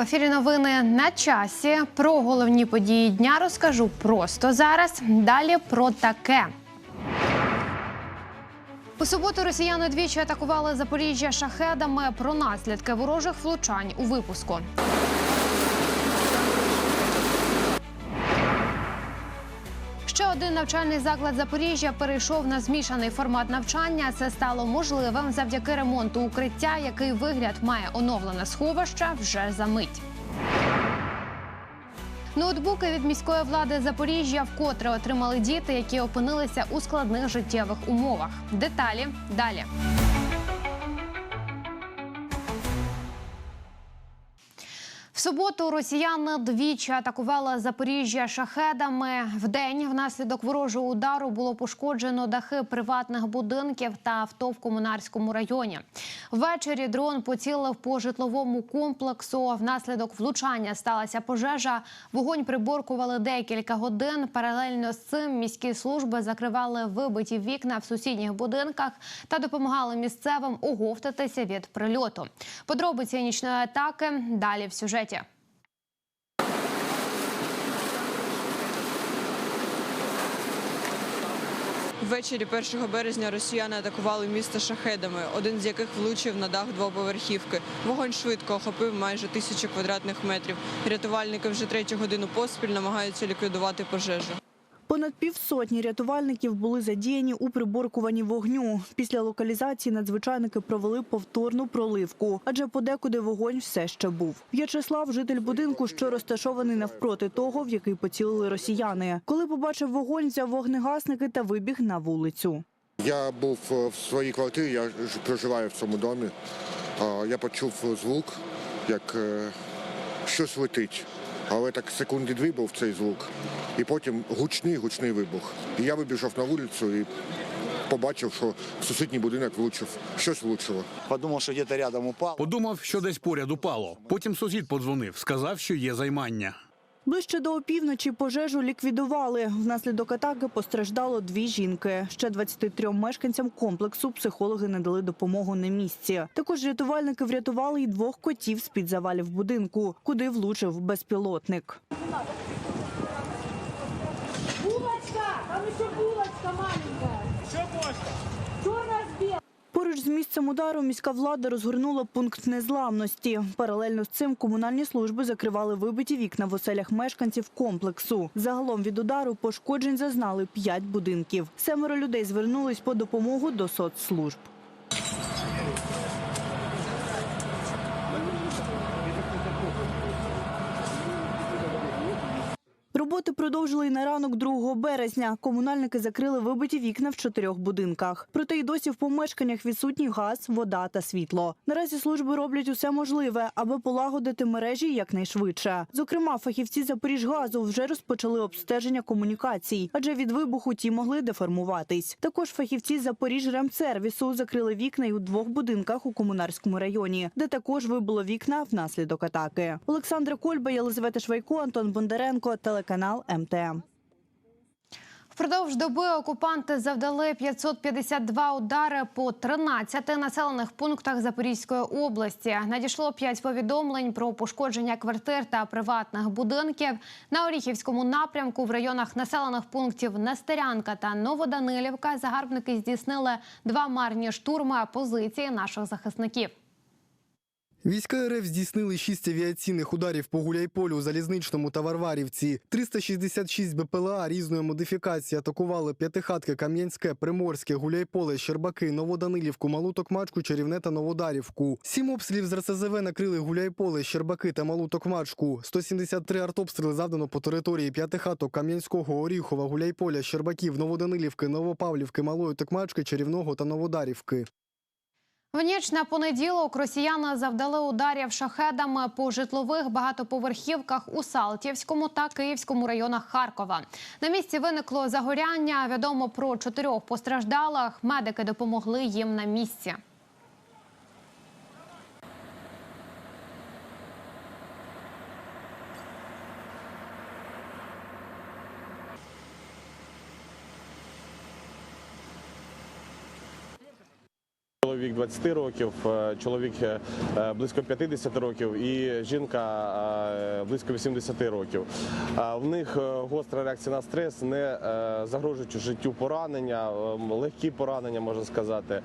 в ефірі новини на часі. Про головні події дня розкажу просто зараз. Далі про таке. У суботу росіяни двічі атакували Запоріжжя шахедами про наслідки ворожих влучань у випуску. Ще один навчальний заклад Запоріжжя перейшов на змішаний формат навчання. Це стало можливим завдяки ремонту укриття, який вигляд має оновлене сховище вже за мить. Ноутбуки від міської влади Запоріжжя вкотре отримали діти, які опинилися у складних життєвих умовах. Деталі далі. Суботу росіяни двічі атакували Запоріжжя шахедами. Вдень внаслідок ворожого удару було пошкоджено дахи приватних будинків та авто в комунарському районі. Ввечері дрон поцілив по житловому комплексу. Внаслідок влучання сталася пожежа. Вогонь приборкували декілька годин. Паралельно з цим міські служби закривали вибиті вікна в сусідніх будинках та допомагали місцевим оговтатися від прильоту. Подробиці нічної атаки далі в сюжеті. Ввечері 1 березня росіяни атакували місто шахедами, один з яких влучив на дах двоповерхівки. Вогонь швидко охопив майже тисячу квадратних метрів. Рятувальники вже третю годину поспіль намагаються ліквідувати пожежу. Понад півсотні рятувальників були задіяні у приборкуванні вогню. Після локалізації надзвичайники провели повторну проливку, адже подекуди вогонь все ще був. В'ячеслав, житель будинку, що розташований навпроти того, в який поцілили росіяни. Коли побачив вогонь, взяв вогнегасники та вибіг на вулицю. Я був е, в своїй квартирі, я проживаю в цьому домі. Я почув звук, як е, щось летить. Але так секунди дві був цей звук. І потім гучний гучний вибух. І я вибіжав на вулицю і побачив, що сусідній будинок влучив. Щось влучило. Подумав, що десь рядом упав. Подумав, що десь поряд упало. Потім сусід подзвонив, сказав, що є займання. Ближче до опівночі пожежу ліквідували. Внаслідок атаки постраждало дві жінки. Ще 23 мешканцям комплексу психологи надали допомогу на місці. Також рятувальники врятували й двох котів з-під завалів будинку, куди влучив безпілотник. Булочка! Там еще булочка маленькая. Еще можно. Поруч з місцем удару міська влада розгорнула пункт незламності. Паралельно з цим комунальні служби закривали вибиті вікна в оселях мешканців комплексу. Загалом від удару пошкоджень зазнали п'ять будинків. Семеро людей звернулись по допомогу до соцслужб. Роботи продовжили й на ранок 2 березня. Комунальники закрили вибиті вікна в чотирьох будинках. Проте й досі в помешканнях відсутній газ, вода та світло. Наразі служби роблять усе можливе, аби полагодити мережі якнайшвидше. Зокрема, фахівці Запоріжгазу вже розпочали обстеження комунікацій, адже від вибуху ті могли деформуватись. Також фахівці Запоріжремсервісу закрили вікна й у двох будинках у комунарському районі, де також вибуло вікна внаслідок атаки. Олександра Кольба, Єлизавета Швайко, Антон Бондаренко, телеканал МТМ. Впродовж доби окупанти завдали 552 удари по 13 населених пунктах Запорізької області. Надійшло 5 повідомлень про пошкодження квартир та приватних будинків. На Оріхівському напрямку в районах населених пунктів Нестерянка та Новоданилівка загарбники здійснили два марні штурми позиції наших захисників. Війська РФ здійснили шість авіаційних ударів по Гуляйполю, Залізничному та Варварівці. 366 БПЛА різної модифікації атакували П'ятихатки, Кам'янське, Приморське, Гуляйполе, Щербаки, Новоданилівку, Малу Токмачку, Чарівне та Новодарівку. Сім обстрілів з РСЗВ накрили Гуляйполе, Щербаки та Малу Токмачку. 173 артобстріли завдано по території П'ятихаток, Кам'янського, Оріхова, Гуляйполя, Щербаків, Новоданилівки, Новопавлівки, Малої Токмачки, Чарівного та Новодарівки. В ніч на понеділок росіяни завдали ударів шахедами по житлових багатоповерхівках у Салтівському та Київському районах Харкова. На місці виникло загоряння. Відомо про чотирьох постраждалих. Медики допомогли їм на місці. Чоловік 20 років, е, чоловік е, е, близько 50 років і жінка близько 80 років. В них гостра реакція на стрес, не загрожуючи життю поранення, е, легкі поранення, можна сказати.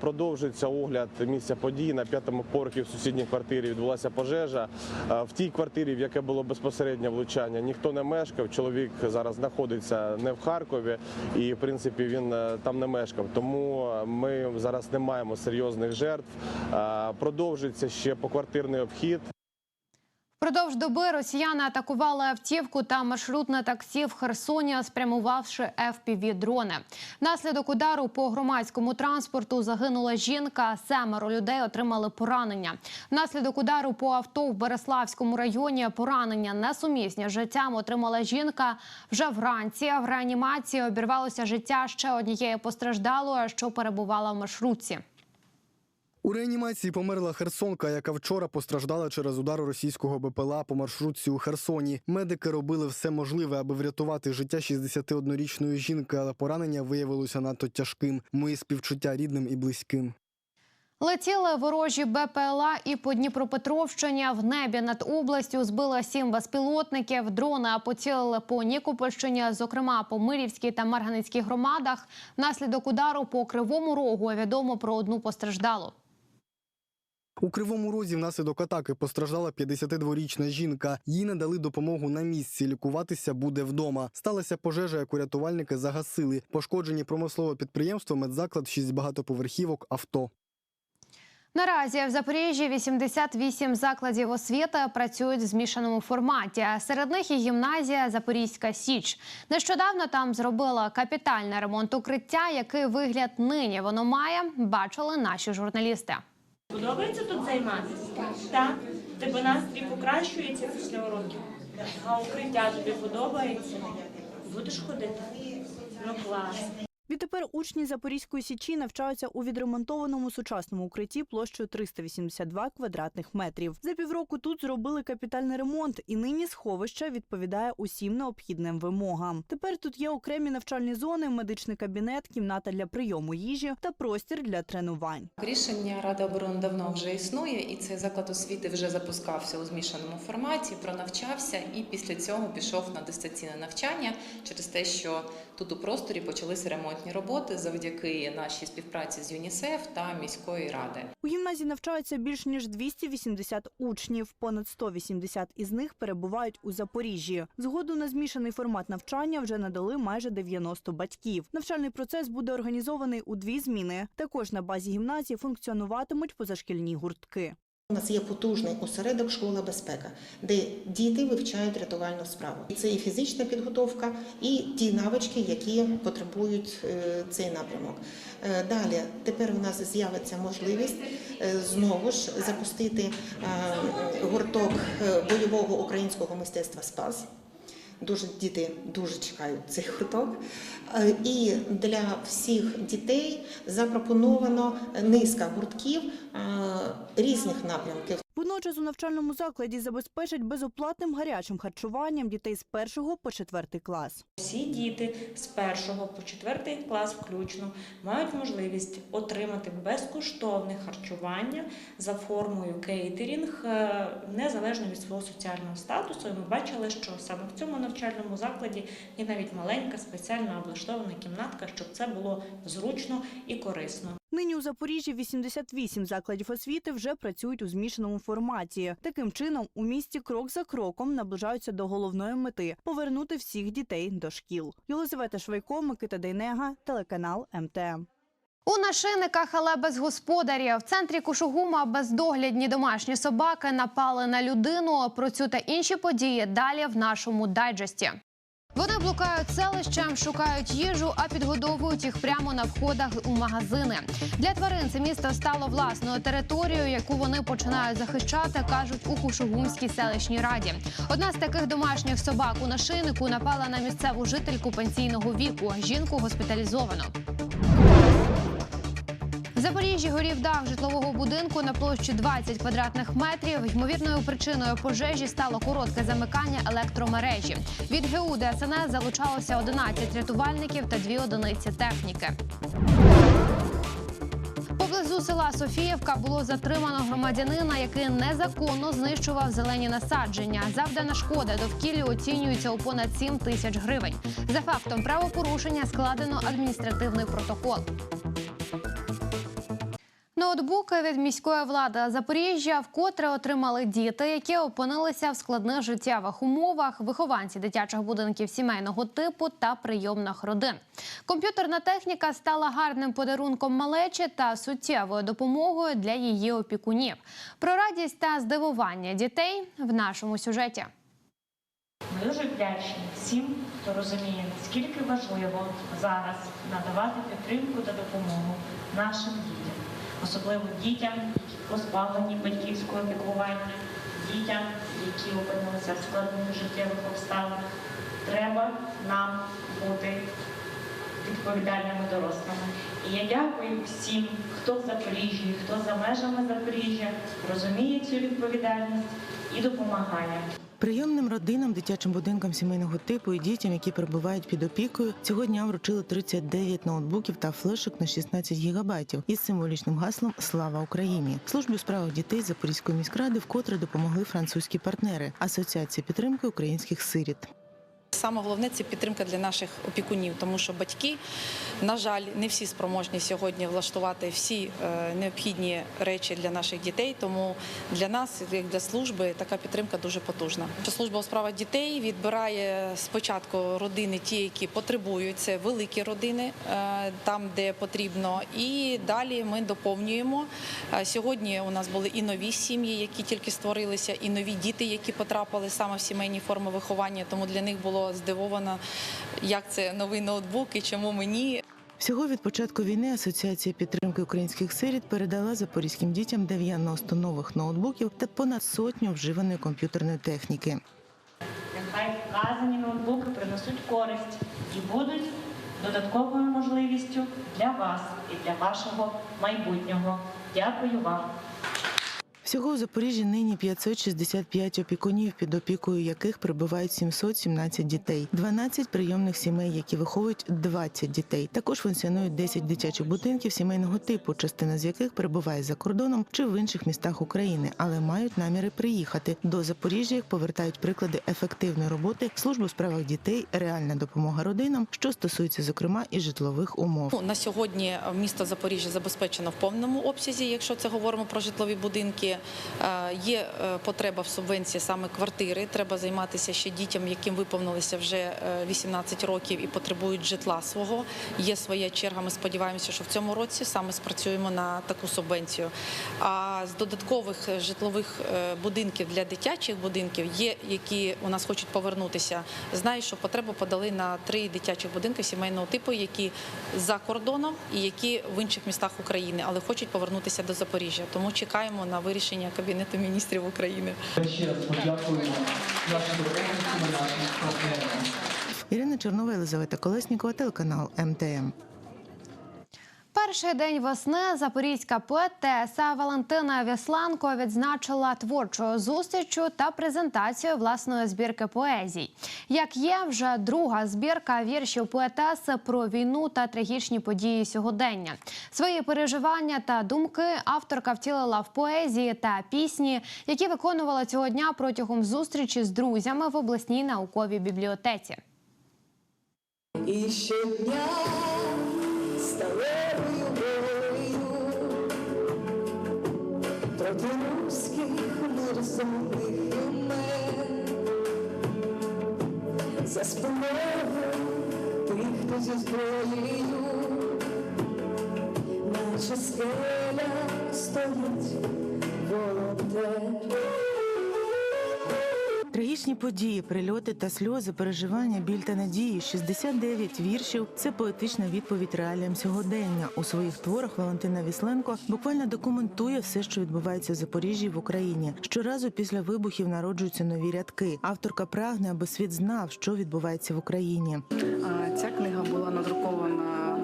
Продовжується огляд місця події. На п'ятому поверхі в сусідній квартирі відбулася пожежа. В тій квартирі, в яке було безпосереднє влучання, ніхто не мешкав. Чоловік зараз знаходиться не в Харкові, і в принципі він там не мешкав. Тому ми зараз не маємо серйозних жертв. Е, Продовжується ще поквартирний обхід. Впродовж доби росіяни атакували автівку та маршрутне таксі в Херсоні, спрямувавши fpv дрони. Внаслідок удару по громадському транспорту загинула жінка. Семеро людей отримали поранення. Внаслідок удару по авто в Береславському районі поранення несумісні з життям отримала жінка. Вже вранці в реанімації обірвалося життя ще однієї постраждалої, що перебувала в маршрутці. У реанімації померла Херсонка, яка вчора постраждала через удар російського БПЛА по маршрутці у Херсоні. Медики робили все можливе, аби врятувати життя 61-річної жінки, але поранення виявилося надто тяжким. Мої співчуття рідним і близьким. Летіли ворожі БПЛА і по Дніпропетровщині. В небі над областю збили сім безпілотників. Дрони поцілили по Нікопольщині, зокрема по Мирівській та Марганицькій громадах. Внаслідок удару по Кривому Рогу відомо про одну постраждалу. У кривому розі внаслідок атаки постраждала 52-річна жінка. Їй надали допомогу на місці. Лікуватися буде вдома. Сталася пожежа, яку рятувальники загасили. Пошкоджені промислове підприємство, медзаклад, шість багатоповерхівок, авто. Наразі в Запоріжжі 88 закладів освіти працюють в змішаному форматі. Серед них і гімназія Запорізька Січ. Нещодавно там зробила капітальний ремонт укриття. Який вигляд нині воно має, бачили наші журналісти. Подобається тут займатися? Так. Тебе настрій покращується після уроків. А укриття тобі подобається? Будеш ходити? Ну клас. Відтепер учні Запорізької січі навчаються у відремонтованому сучасному укритті площею 382 квадратних метрів. За півроку тут зробили капітальний ремонт, і нині сховище відповідає усім необхідним вимогам. Тепер тут є окремі навчальні зони, медичний кабінет, кімната для прийому їжі та простір для тренувань. Рішення Ради оборони давно вже існує, і цей заклад освіти вже запускався у змішаному форматі, пронавчався і після цього пішов на дистанційне навчання через те, що тут у просторі почалися ремонтні роботи завдяки нашій співпраці з ЮНІСЕФ та міської ради. У гімназії навчаються більш ніж 280 учнів. Понад 180 із них перебувають у Запоріжжі. Згоду на змішаний формат навчання вже надали майже 90 батьків. Навчальний процес буде організований у дві зміни. Також на базі гімназії функціонуватимуть позашкільні гуртки. У нас є потужний осередок школа безпека, де діти вивчають рятувальну справу. Це і фізична підготовка, і ті навички, які потребують е, цей напрямок. Е, Далі тепер у нас з'явиться можливість е, знову ж запустити гурток бойового українського мистецтва Спас. Дуже діти дуже чекають цей гурток. Е, І для всіх дітей запропоновано низка гуртків е, різних напрямків. Водночас у навчальному закладі забезпечать безоплатним гарячим харчуванням дітей з першого по четвертий клас. Всі діти з першого по четвертий клас включно мають можливість отримати безкоштовне харчування за формою кейтерінг е, незалежно від свого соціального статусу. І ми бачили, що саме в цьому навчальному закладі є навіть маленька спеціально облаштована кімнатка, щоб це було зручно і корисно. Нині у Запоріжжі 88 закладів освіти вже працюють у змішаному форматі. Таким чином, у місті крок за кроком наближаються до головної мети повернути всіх дітей до шкіл. Єлизавета Швайко, Микита Дейнега, телеканал МТМ. У нашийниках, але без господарів. В центрі Кушугума бездоглядні домашні собаки напали на людину. Про цю та інші події далі в нашому дайджесті. Вони блукають селищем, шукають їжу, а підгодовують їх прямо на входах у магазини. Для тварин це місто стало власною територією, яку вони починають захищати, кажуть у Кушугумській селищній раді. Одна з таких домашніх собак у нашийнику напала на місцеву жительку пенсійного віку. Жінку госпіталізовано. Запоріжжі горів дах житлового будинку на площі 20 квадратних метрів. Ймовірною причиною пожежі стало коротке замикання електромережі. Від ГУ ДСНС залучалося 11 рятувальників та дві одиниці техніки. Поблизу села Софіївка було затримано громадянина, який незаконно знищував зелені насадження. Завдана шкода довкіллю оцінюється у понад 7 тисяч гривень. За фактом правопорушення складено адміністративний протокол. Ноутбуки від міської влади Запоріжжя вкотре отримали діти, які опинилися в складних життєвих умовах, вихованці дитячих будинків сімейного типу та прийомних родин. Комп'ютерна техніка стала гарним подарунком малечі та суттєвою допомогою для її опікунів. Про радість та здивування дітей в нашому сюжеті. Ми дуже вдячні всім, хто розуміє, наскільки важливо зараз надавати підтримку та допомогу нашим дітям, особливо дітям, які позбавлені батьківського піклування, дітям, які опинилися в складних життєвих обставинах. Треба нам бути відповідальними дорослими. І я дякую всім, хто в Запоріжжі, хто за межами Запоріжжя розуміє цю відповідальність і допомагає. Прийомним родинам, дитячим будинкам сімейного типу і дітям, які перебувають під опікою, цього дня вручили 39 ноутбуків та флешок на 16 гігабайтів із символічним гаслом Слава Україні. Службі у справах дітей Запорізької міськради вкотре допомогли французькі партнери Асоціація підтримки українських сиріт. Саме головне це підтримка для наших опікунів, тому що батьки, на жаль, не всі спроможні сьогодні влаштувати всі е, необхідні речі для наших дітей. Тому для нас, як для служби, така підтримка дуже потужна. Служба у справах дітей відбирає спочатку родини, ті, які потребують, це великі родини, е, там, де потрібно. І далі ми доповнюємо. Е, Сьогодні у нас були і нові сім'ї, які тільки створилися, і нові діти, які потрапили саме в сімейні форми виховання. Тому для них було здивовано, як це новий ноутбук і чому мені. Всього від початку війни Асоціація підтримки українських сиріт передала запорізьким дітям 90 нових ноутбуків та понад сотню вживаної комп'ютерної техніки. Нехай вказані ноутбуки принесуть користь і будуть додатковою можливістю для вас і для вашого майбутнього. Дякую вам. Всього у Запоріжжі нині 565 опікунів, під опікою яких перебувають 717 дітей, 12 прийомних сімей, які виховують 20 дітей. Також функціонують 10 дитячих будинків сімейного типу, частина з яких перебуває за кордоном чи в інших містах України, але мають наміри приїхати. До Запоріжжя їх повертають приклади ефективної роботи служби у справах дітей, реальна допомога родинам, що стосується зокрема і житлових умов. Ну, На сьогодні місто Запоріжжя забезпечено в повному обсязі, якщо це говоримо про житлові будинки. Е, Є е, потреба в субвенції саме квартири. Треба займатися ще дітям, яким виповнилося вже е, 18 років і потребують житла свого. Є своя черга. Ми сподіваємося, що в цьому році саме спрацюємо на таку субвенцію. А з додаткових житлових е, будинків для дитячих будинків є, які у нас хочуть повернутися. Знаю, що потребу подали на три дитячих будинки сімейного типу, які за кордоном і які в інших містах України, але хочуть повернутися до Запоріжжя. Тому чекаємо на вирішення Кабінету міністрів України. Ще раз подякуємо нашим нашим партнерам. Ірина Чорнова, Єлизавета Колеснікова, телеканал МТМ. Перший день весни запорізька поетеса Валентина Вясланко відзначила творчою зустрічю та презентацією власної збірки поезій. Як є вже друга збірка віршів поетеси про війну та трагічні події сьогодення. Свої переживання та думки авторка втілила в поезії та пісні, які виконувала цього дня протягом зустрічі з друзями в обласній науковій бібліотеці. І щодня сталевою проти мерзотних імен за спиною тих, хто зі зброєю, наче скеля стоїть волонтер. Трагічні події, прильоти та сльози, переживання, біль та надії. 69 віршів це поетична відповідь реаліям сьогодення. У своїх творах Валентина Вісленко буквально документує все, що відбувається в Запоріжжі в Україні. Щоразу після вибухів народжуються нові рядки. Авторка прагне, аби світ знав, що відбувається в Україні. Ця книга була надрукована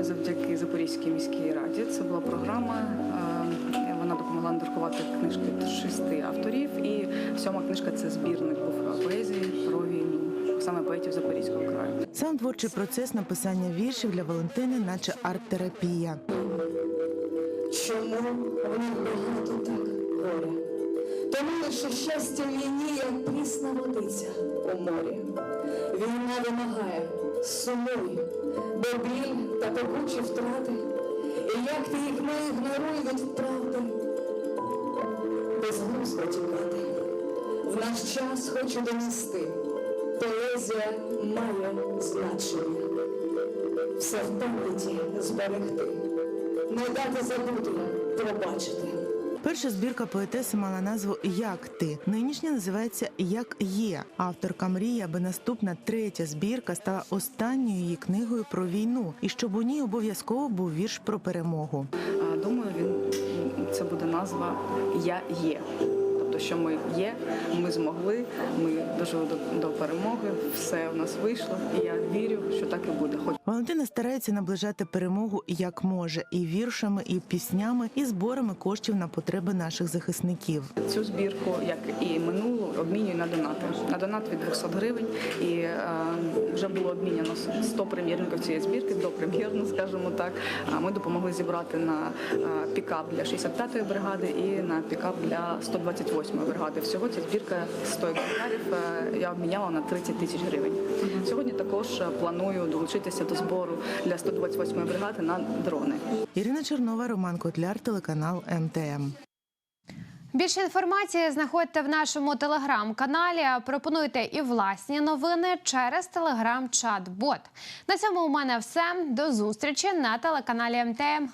завдяки Запорізькій міській раді. Це була програма. Вона надрукувати книжки шести авторів. І сьома книжка це збірник був поезії про війну, саме поетів Запорізького краю. Сам творчий процес написання віршів для Валентини, наче арт-терапія. Тому в них багато так горя. Тому лише щастя в війні, як прісна водиця у морі. Війна вимагає, сумуй, бо біль та пекучі втрати. І як ти їх не ігноруй від правди, безглуздо тікати. В наш час хочу донести, поезія має значення. Все в пам'яті зберегти, не дати забути, пробачити. Перша збірка поетеси мала назву Як ти нинішня називається Як є. Авторка мріє, аби наступна третя збірка стала останньою її книгою про війну, і щоб у ній обов'язково був вірш про перемогу. А, Думаю, він це буде назва Я є. Тобто, що ми є, ми змогли, ми дожили до, до перемоги, все у нас вийшло, і я вірю, що так і буде. Хоч Валентина старається наближати перемогу як може, і віршами, і піснями, і зборами коштів на потреби наших захисників. цю збірку, як і минулу, обмінюю на донати. На донат від 200 гривень. І е, вже було обміняно 100 прем'єрників цієї збірки, до прем'єрну, скажімо так. Ми допомогли зібрати на е, пікап для 65-ї бригади і на пікап для 128-ї бригади. Всього ця збірка 100 екземплярів я обміняла на 30 тисяч гривень. Сьогодні також е, планую долучитися до збору для 128-ї бригади на дрони. Ірина Чернова, Роман Котляр, телеканал МТМ. Більше інформації знаходьте в нашому телеграм-каналі. Пропонуйте і власні новини через телеграм-чат-бот. На цьому у мене все. До зустрічі на телеканалі МТМ.